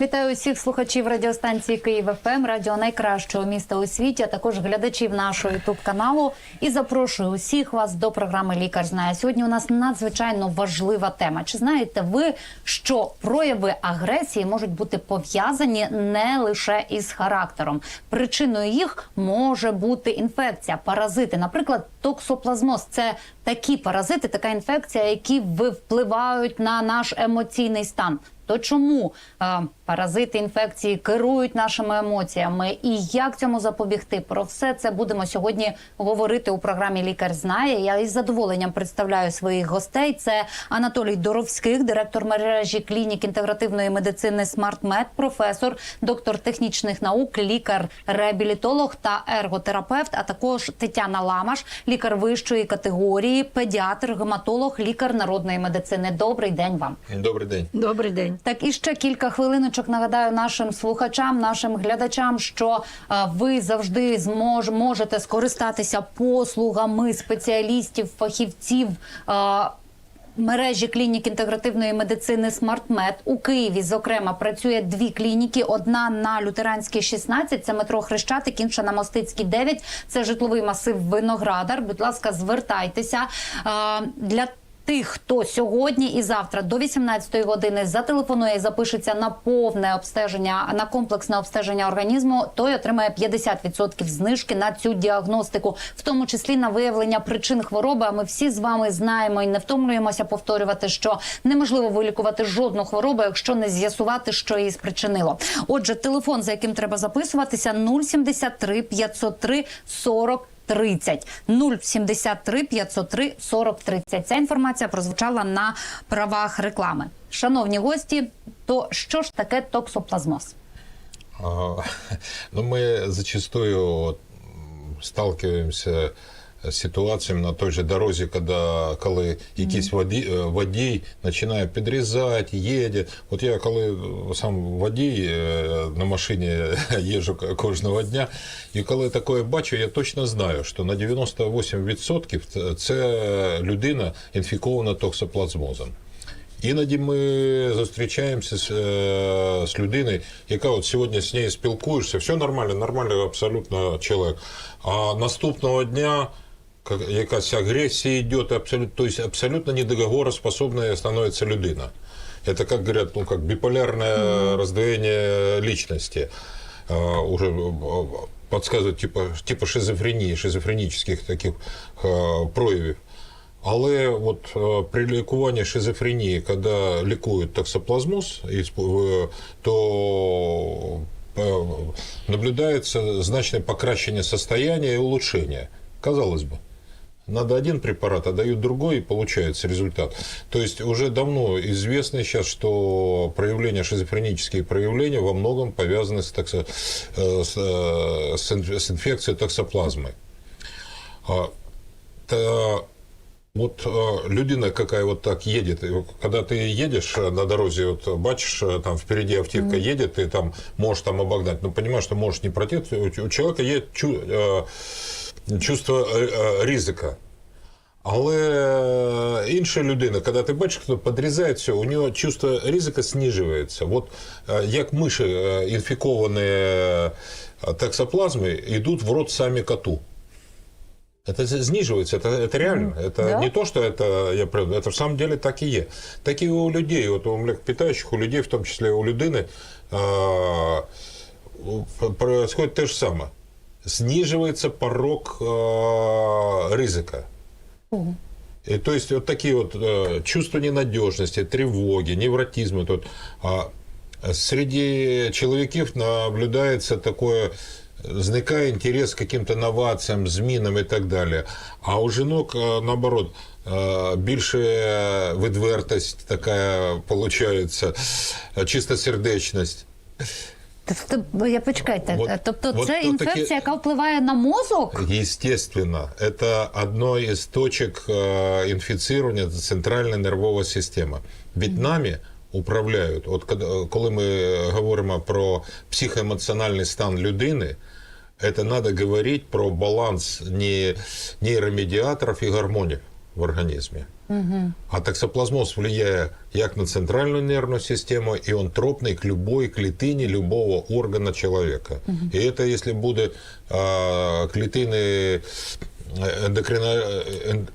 Вітаю усіх слухачів радіостанції Київ ФМ, радіо найкращого міста у світі, а також глядачів нашого ютуб каналу. І запрошую усіх вас до програми Лікар знає. Сьогодні у нас надзвичайно важлива тема. Чи знаєте ви, що прояви агресії можуть бути пов'язані не лише із характером? Причиною їх може бути інфекція, паразити, наприклад, токсоплазмоз. Це такі паразити, така інфекція, які впливають на наш емоційний стан. То чому е, паразити інфекції керують нашими емоціями і як цьому запобігти? Про все це будемо сьогодні говорити у програмі Лікар знає. Я із задоволенням представляю своїх гостей. Це Анатолій Доровських, директор мережі клінік інтегративної медицини SmartMed, професор, доктор технічних наук, лікар-реабілітолог та ерготерапевт, а також Тетяна Ламаш, лікар вищої категорії, педіатр, гематолог, лікар народної медицини. Добрий день вам. Добрий день. Добрий день. Так і ще кілька хвилиночок нагадаю нашим слухачам, нашим глядачам, що е, ви завжди змож, можете скористатися послугами спеціалістів, фахівців. е, Мережі клінік інтегративної медицини SmartMed у Києві, зокрема, працює дві клініки: одна на Лютеранській 16, це метро Хрещатик, інша на Мостицькій 9, це житловий масив Виноградар. Будь ласка, звертайтеся Е, для тих, хто сьогодні і завтра до 18 години зателефонує і запишеться на повне обстеження, на комплексне обстеження організму, той отримає 50% знижки на цю діагностику, в тому числі на виявлення причин хвороби. А ми всі з вами знаємо і не втомлюємося повторювати, що неможливо вилікувати жодну хворобу, якщо не з'ясувати, що її спричинило. Отже, телефон, за яким треба записуватися, 073 503 40 30 073 503 40 30. Ця інформація прозвучала на правах реклами. Шановні гості, то що ж таке токсоплазмоз? Ну, ми зачастую сталкиваемся з ситуаціями на той же дорозі, коли, коли якийсь водій, водій починає підрізати, їде. От я коли сам водій е, на машині їжджу кожного дня, і коли таке бачу, я точно знаю, що на 98% це- людина інфікована токсоплазмозом. Іноді ми зустрічаємося з, е, з людиною, яка от сьогодні з нею спілкуєшся, все нормально, нормальний абсолютно чоловік. А наступного дня ка- якась агресія йде, абсолютно, то есть абсолютно недоговороспособна становиться людина. Это, как говорят, ну, как биполярное раздвоение личности. А, уже э, подсказывают типа, типа шизофрении, шизофренических таких э, проявів. Але от е, при лікуванні шизофренії, коли лікують токсоплазмоз, і сп- е, то е, наблюдається значне покращення состояния и улучшение. Казалось бы. Надо один препарат, а дают другой, и получается результат. То есть уже давно известно сейчас, что проявления, шизофренические проявления во многом повязаны с, токсо- э, с, э, с инф- с инфекцией токсоплазмы. А, вот э, людина какая вот так едет, когда ты едешь э, на дороге, вот бачишь, там впереди автівка едет, ты там можешь там обогнать, но понимаешь, что можешь не пройти, у у человека є чу, э, чувство э, э, ризика. Але е, інша людина, коли ти бачиш, хто підрізає все, у нього чувство ризика знижується. От е, як миші е, інфіковані е, токсоплазмою йдуть в рот самі коту. Это з- зниживается, это, это реально. Это Да? не то, что это я прям, это в самом деле так и є. Так и у людей, вот у млекопитающих, у людей, в том числе у людини, а, у- происходит те же самое. Сниживается порог а, ризика. И, то есть вот такие вот э, чувства ненадежности, тревоги, невротизма. Тут, а среди человеков наблюдается такое зникає інтерес к каким-то новаціям, змінам і так далі. А у жінок, е, наоборот, більше відвертость така виходить, чистосердечність. Тобто, я почекайте. Вот- тобто, вот це то інфекція, такі- яка впливає на мозок? Естественно, это одно из точек э, инфицирования это центральная нервова система. Ведь нами управляють. От коли- коли ми говоримо про психоемоціональний стан людини, Это надо говорить про баланс не нейромедиаторов и гормонов в организме. А токсоплазмоз влияет як на центральную нервную систему, и он тропный к любой клетине любого органа человека. И это если будет а, клетины эндокрина, эн-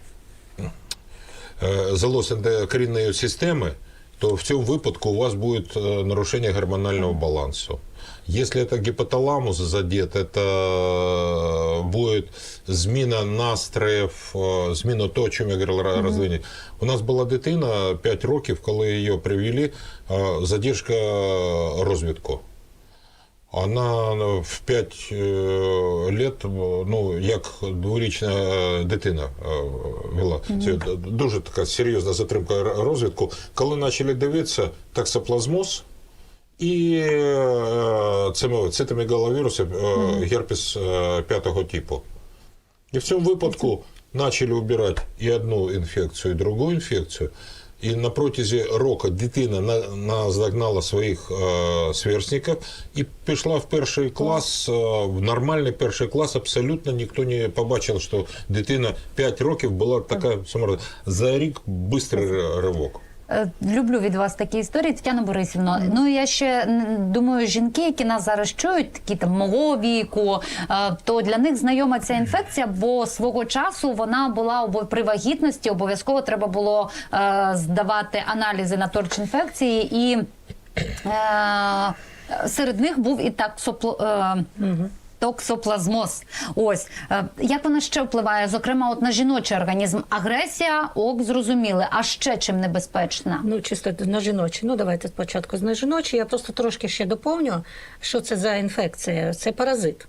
э, залоз эндокринної системи, то в цьому випадку у вас буде э, нарушение гормонального балансу. Если это гипоталамус задет, это будет зміна настроїв, е, зміна того, о чому я говорив mm розвині. У нас була дитина 5 років, коли її привели, е, задержка розвитку. Вона ну, в 5 е, лет, ну, як дворічна дитина вела. Це дуже така серйозна затримка р- розвитку. Коли почали дивитися таксоплазмоз і е, цими- цитомегаловіруси, е, герпес е, п'ятого типу. І в цьому випадку почали убирати і одну інфекцію, і другу інфекцію. І на протязі року дитина наздогнала своїх е, сверстників і пішла в перший клас, е, в нормальний перший клас. Абсолютно ніхто не побачив, що дитина 5 років була така самородна. За рік швидкий ривок. Е, Люблю від вас такі історії, Тетяна Борисівна. Ну я ще думаю, жінки, які нас зараз чують, такі там мого віку, е, то для них знайома ця інфекція, бо свого часу вона була при вагітності. Обов'язково треба було е, здавати аналізи на торч інфекції і. Серед них був і таксопло, е, токсоплазмоз. Ось Е, як вона ще впливає, зокрема, от на жіночий організм. Агресія, ок, зрозуміли. А ще чим небезпечна? Ну, чисто на жіночі. Ну, давайте спочатку з жіночі. Я просто трошки ще доповню, що це за інфекція. Це паразит.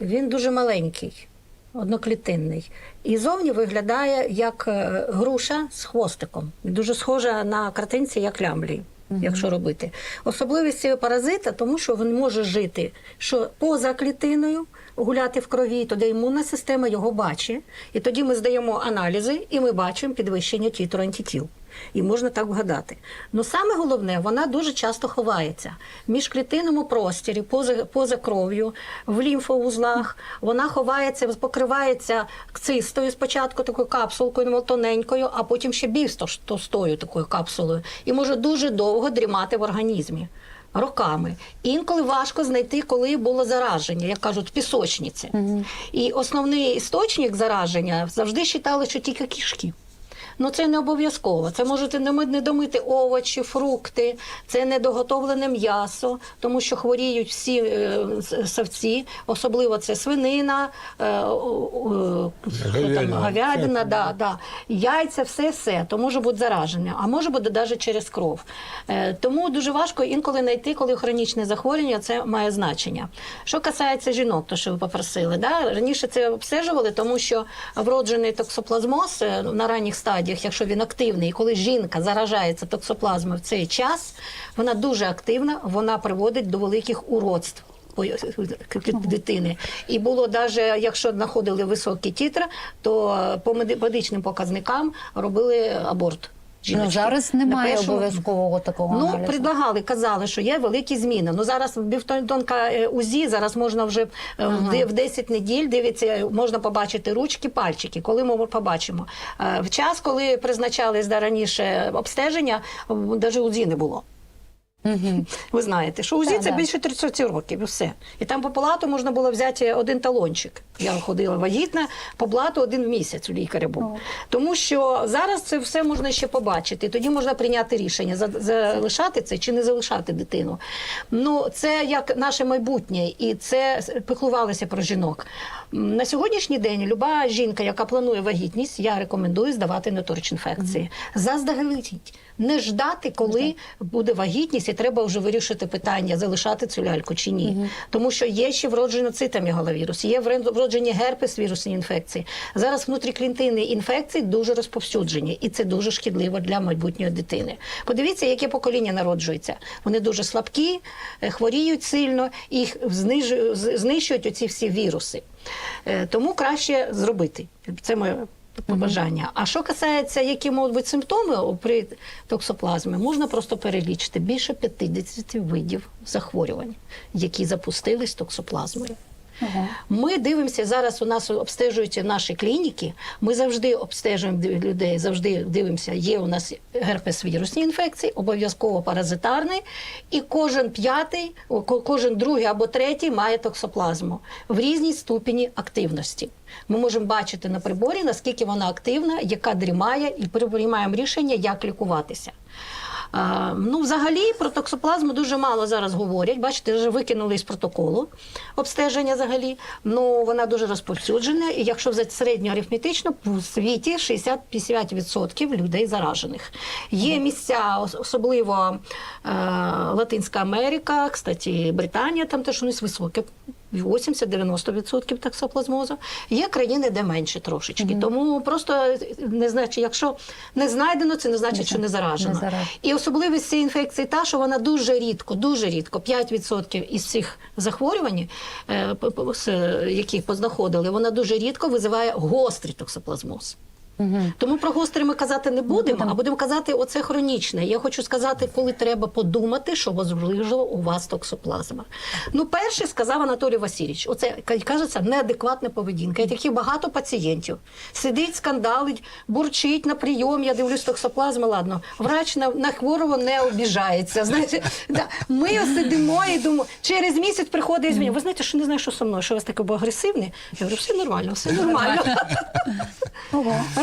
Він дуже маленький, одноклітинний. І зовні виглядає як е, груша з хвостиком. Дуже схожа на картинці, як лямблі. Якщо робити. Особливість цього паразита, тому що він може жити що поза клітиною, гуляти в крові, тоді імунна система його бачить, і тоді ми здаємо аналізи, і ми бачимо підвищення тітру антитіл. І можна так вгадати. Ну саме головне, вона дуже часто ховається в міжклітинному просторі, поза, поза кров'ю, в лімфоузлах. Вона ховається, покривається цистою спочатку такою капсулкою ну, тоненькою, а потім ще більш товстою такою капсулою. І може дуже довго дрімати в організмі. Роками інколи важко знайти, коли було зараження, як кажуть, в пісочниці. І основний істочник зараження завжди вважали, що тільки кішки. Ну це не обов'язково. Це можете не домити овочі, фрукти, це недоготовлене м'ясо, тому що хворіють всі е, савці, особливо це свинина, е, о, там, Говядина. говядина, да, да. яйця, все, все. То може бути зараження, а може бути навіть через кров. Е, тому дуже важко інколи знайти, коли хронічне захворювання це має значення. Що касається жінок, то що ви попросили, да? раніше це обстежували, тому що вроджений токсоплазмоз е, на ранніх стадіях, якщо він активний, і коли жінка заражається токсоплазмою в цей час, вона дуже активна, вона приводить до великих уродств. дитини. І було навіть, якщо знаходили високі тітри, то по медичним показникам робили аборт. Ну, зараз немає обов'язкового такого Ну, аналізу. предлагали, казали, що є великі зміни. Ну зараз бівтонка е, УЗІ, зараз можна вже ага. в де- 10 неділь дивиться, можна побачити ручки, пальчики, коли ми побачимо. Е, В час, коли призначались да, раніше обстеження, навіть УЗІ не було. Ви знаєте, що УЗІ це більше 30 років, все. І там по палату можна було взяти один талончик. Я ходила вагітна, по блату один місяць у лікаря був. Тому що зараз це все можна ще побачити. Тоді можна прийняти рішення, залишати це чи не залишати дитину. Ну, це як наше майбутнє, і це піклувалося про жінок. На сьогоднішній день люба жінка, яка планує вагітність, я рекомендую здавати на торч-інфекції. Заздалегідь. Не ждати, коли буде вагітність, і треба вже вирішити питання, залишати цю ляльку чи ні. Тому що є ще вроджено цитомегаловірус, є вроджені герпес вірусні інфекції. Зараз внутріклітинні інфекції дуже розповсюджені, і це дуже шкідливо для майбутньої дитини. Подивіться, яке покоління народжується. Вони дуже слабкі, е, хворіють сильно, їх знищують оці всі віруси. Е, Тому краще зробити. Це моє побажання. А що касається, які можуть бути симптоми при токсоплазмі, можна просто перелічити більше 50 видів захворювань, які запустились токсоплазмою. Ми дивимося зараз. У нас обстежуються наші клініки. Ми завжди обстежуємо людей, завжди дивимося. Є у нас герпес вірусні інфекції, обов'язково паразитарний, і кожен п'ятий, кожен другий або третій має токсоплазму в різній ступені активності. Ми можемо бачити на приборі, наскільки вона активна, яка дрімає, і приймаємо рішення, як лікуватися. Ну, взагалі про токсоплазму дуже мало зараз говорять. Бачите, вже викинули із протоколу обстеження взагалі. Ну, вона дуже розповсюджена. І якщо взяти середньоарифметично, в світі 60-50% людей заражених. Є місця, особливо е, Латинська Америка, кстати, Британія, там теж у нас високе. 80-90% токсоплазмозу. Є країни, де менше трошечки. Тому просто не значить, якщо не знайдено, це не значить, що не заражено. Не. І особливість цієї інфекції та, що вона дуже рідко, дуже рідко, 5% із всіх захворювань, е, е, які познаходили, вона дуже рідко визиває гострий токсоплазмоз. Тому про гострий ми казати не будемо, а будемо казати оце хронічне. Я хочу сказати, коли треба подумати, що можливо у вас токсоплазма. Ну, перше сказав Анатолій Васильович, оце кажеться неадекватна поведінка. Я таких багато пацієнтів. Сидить, скандалить, бурчить на прийом. Я дивлюсь, токсоплазма, ладно. Врач на, на хворого не обіжається. Знаєте, да. ми сидимо і думаємо, через місяць приходить і. Ви знаєте, що не знаю, що со мною, що у вас таке був агресивний? Я говорю, все нормально, все нормально.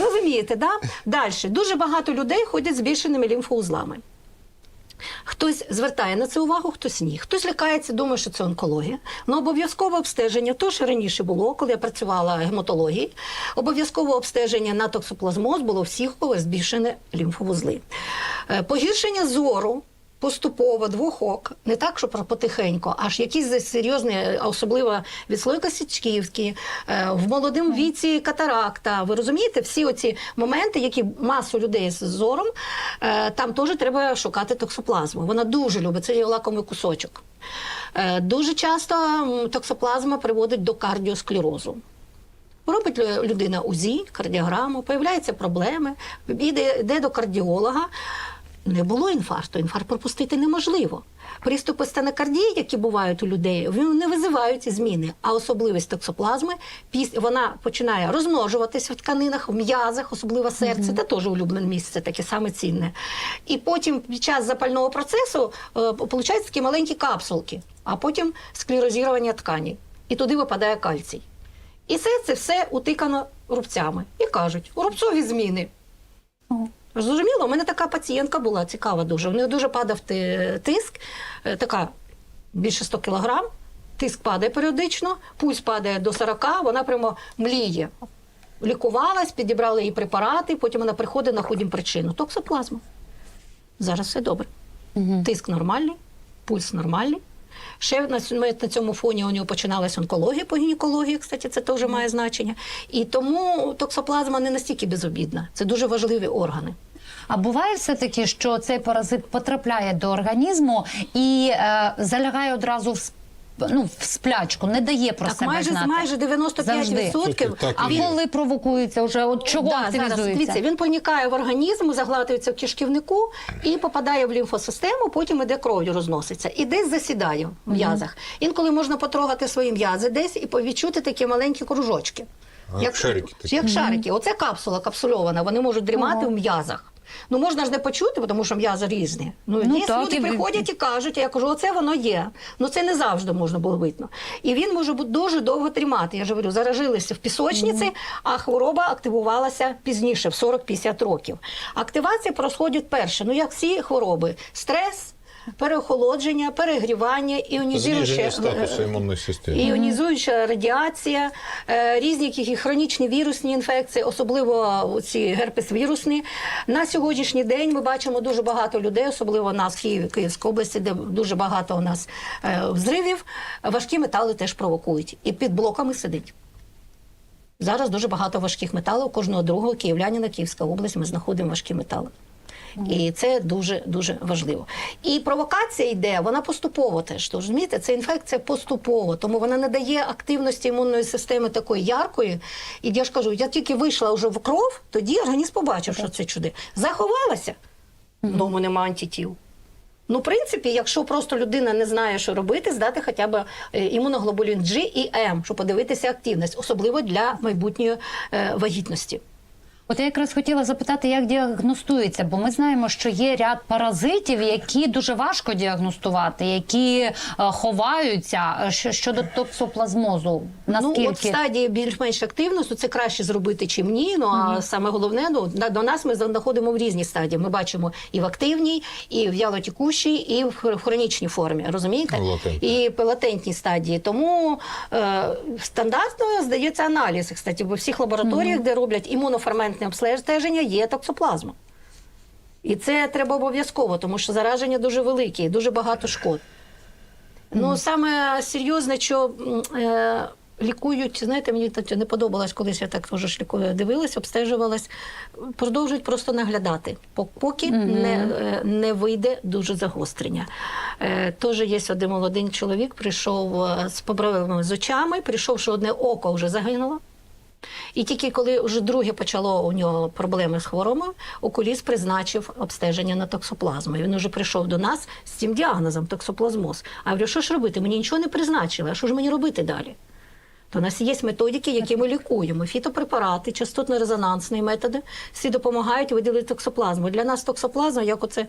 Розумієте, да? Далі. Дуже багато людей ходять з збільшеними лімфоузлами. Хтось звертає на це увагу, хтось ні. Хтось лякається, думає, що це онкологія. Ну, обов'язкове обстеження, то що раніше було, коли я працювала гематології, обов'язкове обстеження на токсоплазмоз було всіх, у кого збільшені лімфовузли. Е, Погіршення зору. Поступово двох ок, не так, що потихеньку, аж якісь серйозні, особливо відслойка січківські, е, в молодому віці катаракта. Ви розумієте, всі оці моменти, які масу людей з зором, е, там теж треба шукати токсоплазму. Вона дуже любить, це є лакомий кусочок. Е, Дуже часто токсоплазма приводить до кардіосклерозу. Робить лю- людина УЗІ, кардіограму, появляються проблеми, іде, йде до кардіолога. Не було інфаркту, інфаркт пропустити неможливо. Приступи стенокардії, які бувають у людей, вони не визивають зміни. А особливість токсоплазми вона починає розмножуватися в тканинах, в м'язах, особливо серце, це теж улюблене місце, таке саме цінне. І потім під час запального процесу е, получаються такі маленькі капсулки, а потім склерозування ткані. І туди випадає кальцій. І все це все утикано рубцями. І кажуть, рубцові зміни. Зрозуміло, у мене така пацієнтка була цікава дуже. У неї дуже падав тиск, е, така більше 100 кілограм, тиск падає періодично, пульс падає до 40, вона прямо мліє. Лікувалась, підібрали їй препарати, потім вона приходить, знаходимо причину. Токсоплазма. Зараз все добре. Тиск нормальний, пульс нормальний. Ще на на цьому фоні у нього починалася онкологія по гінекології, кстати, це теж має значення. І тому токсоплазма не настільки безобідна. Це дуже важливі органи. А буває все таки, що цей паразит потрапляє до організму і е, залягає одразу в ну, в сплячку, не дає про Так, себе майже, знати. майже 95%. Так А є. коли провокується вже, от чого Да, зараз, активізується? дивіться, він проникає в організм, заглатується в кишківнику і попадає в лімфосистему, потім іде кров'ю розноситься. І десь засідає в м'язах. Інколи можна потрогати свої м'язи десь і відчути такі маленькі кружочки. А, як шарики такі. Як шарики. Оце капсула капсульована, вони можуть дрімати в м'язах. Ну можна ж не почути, тому що м'язи різні. Ну, Ну, є так, люди і- приходять і кажуть, я кажу, оце воно є. Ну це не завжди можна було видно. І він може бути дуже довго тримати. Я ж говорю, заражилися в пісочниці, а хвороба активувалася пізніше, в 40-50 років. Активація проходить перше. Ну як всі хвороби: стрес. Переохолодження, перегрівання, іонізуюче Зниження імунної системи. Іонізуюча радіація, е, різні які хронічні вірусні інфекції, особливо ці герпес-вірусні. На сьогоднішній день ми бачимо дуже багато людей, особливо у нас в Києві, Київській області, де дуже багато у нас е, взривів. Важкі метали теж провокують. І під блоками сидить. Зараз дуже багато важких металів. Кожного другого київлянина, Київська область, ми знаходимо важкі метали. І це дуже дуже важливо. І провокація йде, вона поступово теж. Тож, розумієте, це інфекція поступово, тому вона не дає активності імунної системи такої яркої. І я ж кажу, я тільки вийшла вже в кров, тоді організм побачив, що це чуди. Заховалася, вдома нема антитіл. Ну, в принципі, якщо просто людина не знає, що робити, здати хоча б е, імуноглобулін G і М, щоб подивитися активність, особливо для майбутньої е, вагітності. От я якраз хотіла запитати, як діагностується, бо ми знаємо, що є ряд паразитів, які дуже важко діагностувати, які е, ховаються Е, щодо токсоплазмозу. Наскільки Ну, от в стадії більш-менш активності це краще зробити, чим ні. Ну а саме головне, ну на- до нас ми знаходимо в різній стадії. Ми бачимо і в активній, і в вялотікущій, і в хр- хронічній формі. Розумієте? Латентній. І в латентній стадії. Тому е, стандартно здається аналіз. Кстати, в всіх лабораторіях, де роблять імуноферментне обстеження, є токсоплазма. І це треба обов'язково, тому що зараження дуже велике і дуже багато шкод. Ну, саме серйозне, що е, лікують, знаєте, мені не подобалось, колись я так теж лікую, дивилась, обстежувалась. Продовжують просто наглядати, поки не, е, не вийде дуже загострення. Е, Теж є один молодий чоловік, прийшов е, з проблемами з очами, прийшов, що одне око вже загинуло. І тільки коли вже друге почало у нього проблеми з хворобою, окуліст призначив обстеження на токсоплазму. І Він вже прийшов до нас з цим діагнозом токсоплазмоз. А я говорю, що ж робити? Мені нічого не призначили, а що ж мені робити далі? То у нас є методики, які ми лікуємо. Фітопрепарати, частотно-резонансні методи, всі допомагають виділити токсоплазму. Для нас токсоплазма, як оце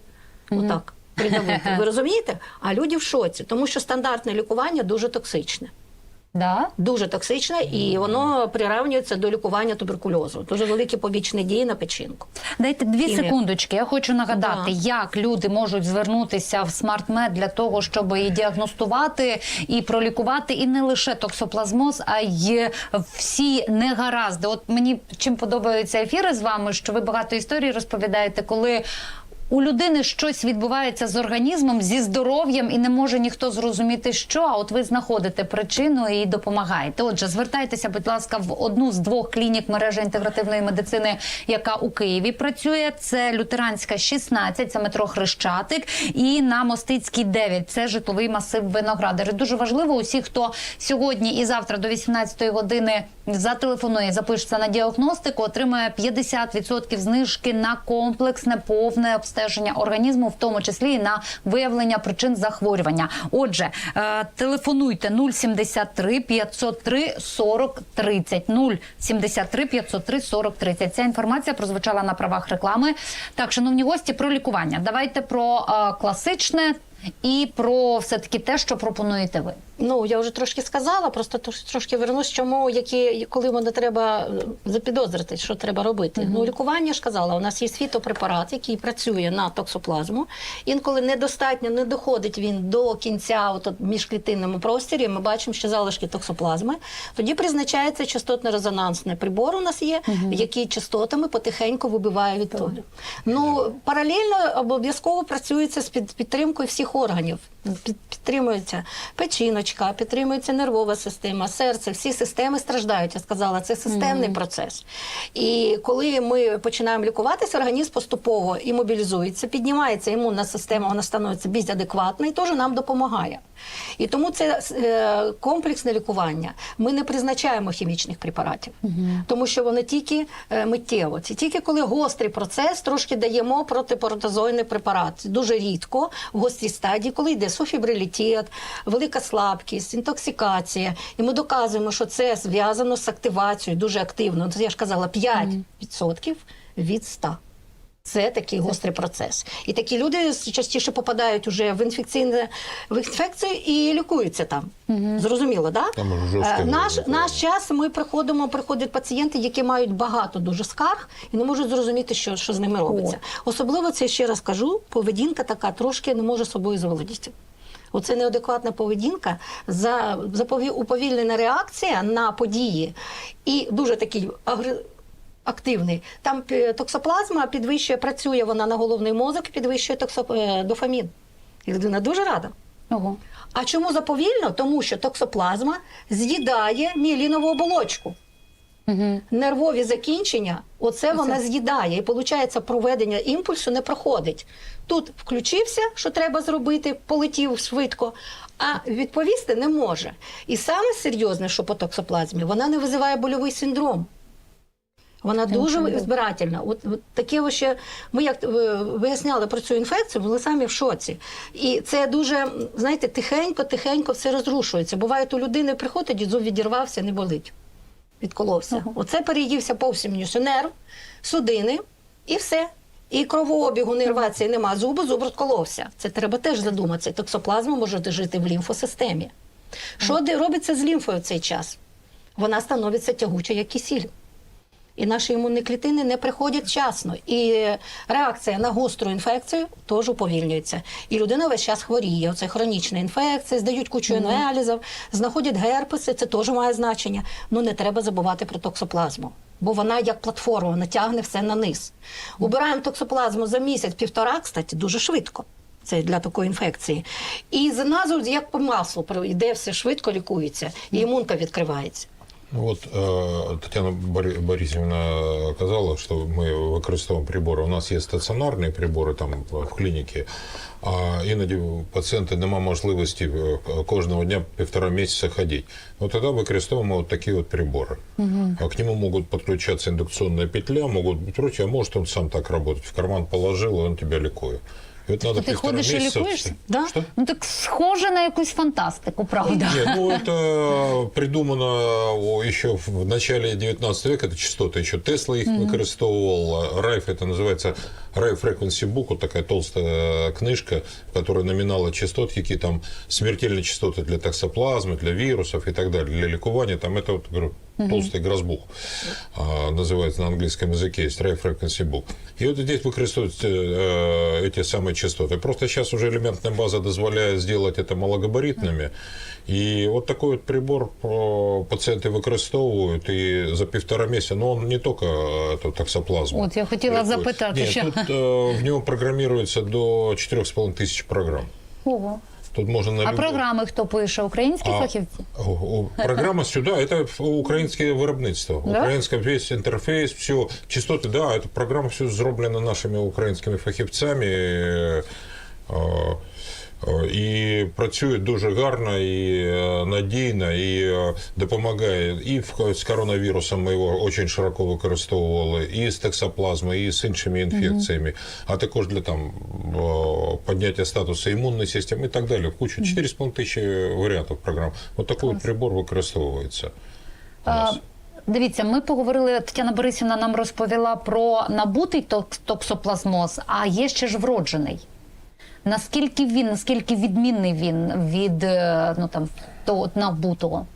отак придавити. Ви розумієте? А люди в шоці, тому що стандартне лікування дуже токсичне да? дуже токсичне, і воно прирівнюється до лікування туберкульозу. Дуже великі побічні дії на печінку. Дайте дві Ігор. секундочки. Я хочу нагадати, Да. як люди можуть звернутися в SmartMed для того, щоб і діагностувати, і пролікувати, і не лише токсоплазмоз, а й всі негаразди. От мені чим подобаються ефіри з вами, що ви багато історій розповідаєте, коли. У людини щось відбувається з організмом, зі здоров'ям, і не може ніхто зрозуміти, що. А от ви знаходите причину і допомагаєте. Отже, звертайтеся, будь ласка, в одну з двох клінік мережі інтегративної медицини, яка у Києві працює. Це Лютеранська 16, це метро Хрещатик, і на Мостицькій 9, це житловий масив Виноградар. І Дуже важливо усі, хто сьогодні і завтра до 18 години зателефонує, запишеться на діагностику, отримає 50% знижки на комплексне повне організму, в тому числі і на виявлення причин захворювання. Отже, е, телефонуйте 073 503 40 30. 073 503 40 30. Ця інформація прозвучала на правах реклами. Так, шановні гості, про лікування. Давайте про е, класичне і про все таки те, що пропонуєте ви. Ну я вже трошки сказала, просто трош- трошки вернусь, чому які коли мене треба е, запідозрити, що треба робити. Ну лікування ж казала, у нас є фітопрепарат, який працює на токсоплазму. Інколи недостатньо не доходить він до кінця, от, от міжклітинному просторі. Ми бачимо, що залишки токсоплазми. Тоді призначається частотно-резонансний прибор. У нас є, який частотами потихеньку вибиває відтоді. Ну паралельно обов'язково працюється з під підтримкою всіх органів. Підтримується печіночка, підтримується нервова система, серце. Всі системи страждають. Я сказала, це системний процес. І коли ми починаємо лікуватися, організм поступово імобілізується, піднімається імунна система, вона становиться більш адекватна і теж нам допомагає. І тому це е, комплексне лікування. Ми не призначаємо хімічних препаратів, тому що вони тільки е, миттєво. Це тільки коли гострий процес, трошки даємо протипротозойний препарат. Дуже рідко в гострій стадії, коли йде суфібрилітет, велика слабкість, інтоксикація. І ми доказуємо, що це зв'язано з активацією дуже активно. Я ж казала, 5% від 100. Це такий гострий процес. І такі люди частіше попадають уже в інфекційне в інфекцію і лікуються там. Зрозуміло, да? Там жорстко Е, наш, наш час ми приходимо, приходять пацієнти, які мають багато дуже скарг і не можуть зрозуміти, що, що з ними робиться. Особливо це ще раз кажу, поведінка така трошки не може собою заволодіти. Оце неадекватна поведінка, за, запові- уповільнена реакція на події і дуже такий агр... активний. Там е, токсоплазма підвищує, працює вона на головний мозок, підвищує токсо... е, дофамін. І людина дуже рада. Ого. А чому заповільно? Тому що токсоплазма з'їдає міелінову оболочку. Угу. Нервові закінчення, оце вона з'їдає. І виходить, проведення імпульсу не проходить. Тут включився, що треба зробити, полетів швидко, а відповісти не може. І саме серйозне, що по токсоплазмі, вона не визиває больовий синдром. Вона дуже збирательна. От, от таке ось ще ми як е, виясняли про цю інфекцію, були самі в шоці. І це дуже, знаєте, тихенько, тихенько все розрушується. Буває, у людини приходить, і зуб відірвався, не болить. Відколовся. Оце переївся повсімнюся нерв, судини і все. І кровообігу не рвається, і нема зубу, зуб розколовся. Це треба теж задуматися. Токсоплазма може жити в лімфосистемі. Що де робиться з лімфою в цей час? Вона становиться тягуча, як кисіль. І наші імунні клітини не приходять вчасно. І реакція на гостру інфекцію теж уповільнюється. І людина весь час хворіє. Оце хронічна інфекція, здають кучу аналізів, знаходять герпеси, це теж має значення. Ну не треба забувати про токсоплазму. Бо вона як платформа, вона тягне все на низ. Убираємо токсоплазму за місяць-півтора, кстати, дуже швидко. Це для такої інфекції. І зразу, як по маслу, йде все швидко лікується, і імунка відкривається. Ну, Вот э, Татьяна Бори- Борисовна казала, что мы використовуємо прибори. У нас є стаціонарні прибори там в клініці, а іноді пацієнти нема можливості е, кожного дня півтора місяця ходити. Ну тоді використовуємо от такі от прибори. А к нему могут подключаться индукционная петля, могут быть прочее, а может он сам так работать. В карман положил, и он тебя ликует. И вот надо ты півтора ходишь и месяца- ликуешься? Да. Что? Ну так схоже на якусь фантастику, правда. Нет, ну это придумано о, еще в начале 19 века, это частоты еще Тесла их використовувал, Райф это называется Райф Frequency Book, вот такая толстая книжка, в которой номиналы частот, какие там смертельные частоты для токсоплазмы, для вирусов и так далее, для ликования, там это вот, говорю, толстый грозбух а, называется на английском языке, есть Rave Frequency Book. И вот здесь выкористовывают э, эти самые частоты. Просто сейчас уже элементная база дозволяет сделать это малогабаритными. И вот такой вот прибор э, пациенты використовують і за півтора місяця, ну он не тільки э, эту токсоплазму. От я хотіла лікує. запитати, Ні, що- тут э, в нього програмується до 4,5 тисяч програм. Ого. Тут можна на А любу- програми хто пише? Українські А, фахівці? о, о, Программа сюда, это українське виробництво. Да? Українське весь інтерфейс, все, частоти, да, эта программа все зроблена нашими українськими фахівцями. е, е, І працює дуже гарно і е, надійно, і е, допомагає. І з коронавірусом ми його дуже широко використовували, і з токсоплазмою, і з іншими інфекціями, а також для там підняття статусу імунної системи і так далі. Кучу 4,5 тисячі варіантів програм. От такий от прибор використовується. у нас. Дивіться, ми поговорили. Тетяна Борисівна нам розповіла про набутий ток- токсоплазмоз, а є ще ж вроджений. Наскільки він, наскільки відмінний він від е, ну там того набутого?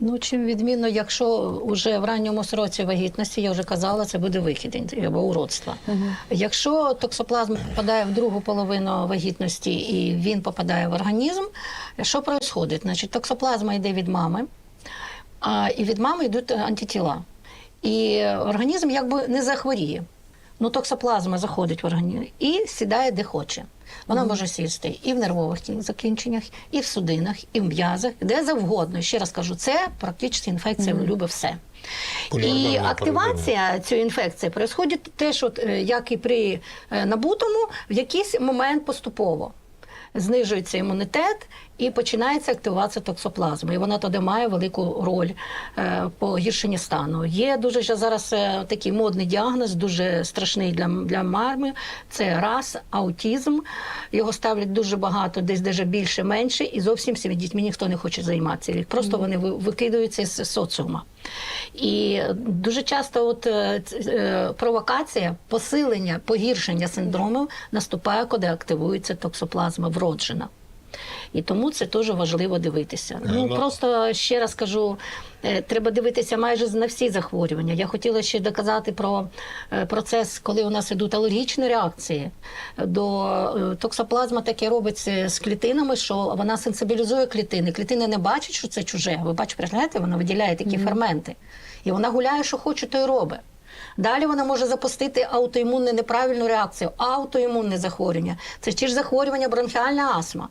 Ну, чим відмінно, якщо вже в ранньому сроці вагітності, я вже казала, це буде вихід або уродства. Якщо токсоплазма попадає в другу половину вагітності і він попадає в організм, що відбувається? Значить, токсоплазма йде від мами, а і від мами йдуть антитіла. І організм якби не захворіє. Ну, токсоплазма заходить в організм і сідає де хоче. Вона може сісти і в нервових закінченнях, і в судинах, і в м'язах, де завгодно. Ще раз кажу, це практично інфекція любить все. І активація цієї інфекції проходить теж, от, е, як і при е, набутому, в якийсь момент поступово. Знижується імунітет і починається активація токсоплазми. І вона тоді має велику роль е, по гіршенні стану. Є дуже ще зараз е, такий модний діагноз, дуже страшний для, для мами. Це раз, аутізм. Його ставлять дуже багато, десь даже більше, менше, і зовсім цими дітьми ніхто не хоче займатися. Просто вони ви- викидаються з соціума. І дуже часто от е, е, провокація, посилення, погіршення синдромів наступає, коли активується токсоплазма вроджена. І тому це теж важливо дивитися. Ну ну- просто ще раз кажу, е, треба дивитися майже на всі захворювання. Я хотіла ще доказати про е, процес, коли у нас ідуть алергічні реакції. До е, токсоплазма таке робиться з клітинами, що вона сенсибілізує клітини. Клітини не бачать, що це чуже. Ви бачите, вона виділяє такі ферменти. І вона гуляє, що хоче, то й робить. Далі вона може запустити аутоімунну неправильну реакцію, аутоімунне захворювання. Це ті ж захворювання бронхіальна астма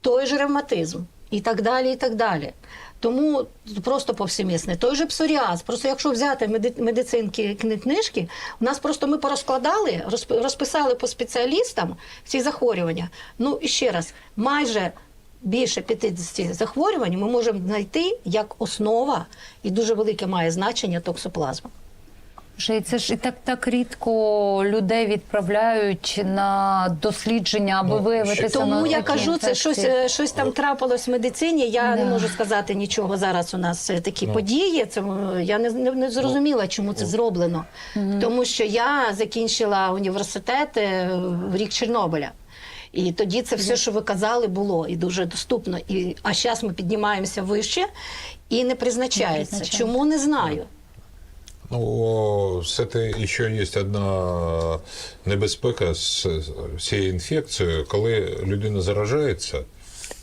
той же ревматизм і так далі, і так далі. Тому просто повсемісне. Той же псоріаз. Просто якщо взяти меди- медицинки кни- книжки, у нас просто ми порозкладали, розп- розписали по спеціалістам ці захворювання. Ну і ще раз, майже більше 50 захворювань ми можемо знайти як основа, і дуже велике має значення токсоплазма. Вже це ж і так так рідко людей відправляють на дослідження, аби Ну, виявити Тому я кажу, це щось, е, щось там трапилось в медицині. Я не можу сказати нічого зараз. У нас е, такі події. Це я не, не, не зрозуміла, чому це зроблено. Тому що я закінчила університет е, в рік Чорнобиля. І тоді це все, що ви казали, було і дуже доступно. І, а зараз ми піднімаємося вище і не призначається. призначається. Чому не знаю? Ну, з этой ще є одна небезпека з цією інфекцією, коли людина заражається,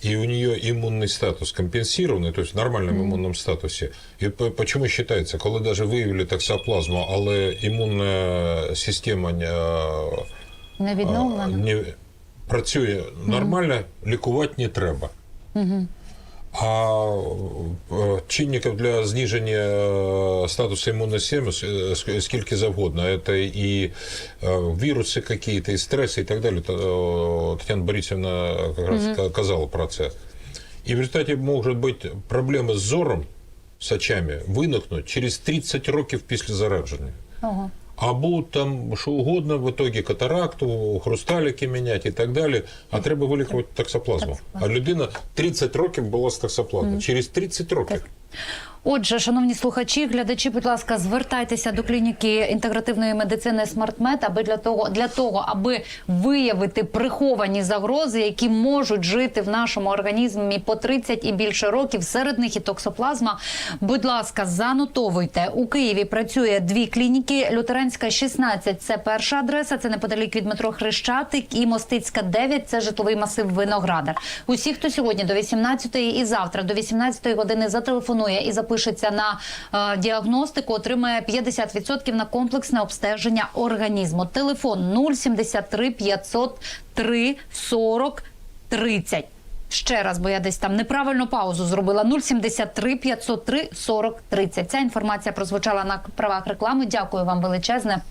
і у нее імунний статус компенсований, тобто в нормальному імунному статусі. І по- почему вважається, коли навіть виявили токсоплазму, але імунна система не, не відновлено. не працює нормально, лікувати не треба. А е, чинників для зниження е, статусу імунної системи е, ск- скільки завгодно. Це і віруси какие-то, і стреси, і так далі. Тетяна Борисовна якраз ка- казала про це. І в результаті можуть бути проблеми з зором, з очами, виникнуть через 30 років після зараження. Ого. Або там що угодно, в итоге катаракту, хрусталики міняти і так далі. А треба вилікувати таксоплазму. А людина 30 років була з токсоплазмою. Через 30 років. Отже, шановні слухачі, глядачі, будь ласка, звертайтеся до клініки інтегративної медицини SmartMed, аби для того, для того, аби виявити приховані загрози, які можуть жити в нашому організмі по 30 і більше років. Серед них і токсоплазма. Будь ласка, занотовуйте. У Києві працює дві клініки. Лютеранська 16 – це перша адреса. Це неподалік від метро Хрещатик. І Мостицька 9 – це житловий масив Виноградар. Усі, хто сьогодні до 18-ї і завтра до 18-ї години зателефонує і запишеться на е, діагностику, отримає 50% на комплексне обстеження організму. Телефон 073 503 40 30. Ще раз, бо я десь там неправильно паузу зробила. 073 503 40 30. Ця інформація прозвучала на правах реклами. Дякую вам величезне.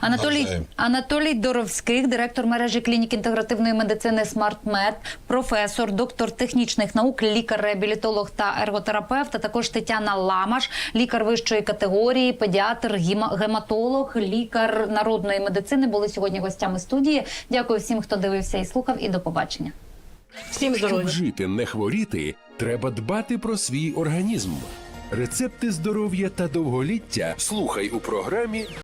Анатолій. Анатолій Доровських, директор мережі клінік інтегративної медицини «Смартмед», професор, доктор технічних наук, лікар-реабілітолог та ерготерапевт, а також Тетяна Ламаш, лікар вищої категорії, педіатр, гематолог, лікар народної медицини були сьогодні гостями студії. Дякую всім, хто дивився і слухав. І до побачення. Всім Щоб здоров'я. жити, не хворіти, треба дбати про свій організм. Рецепти здоров'я та довголіття слухай у програмі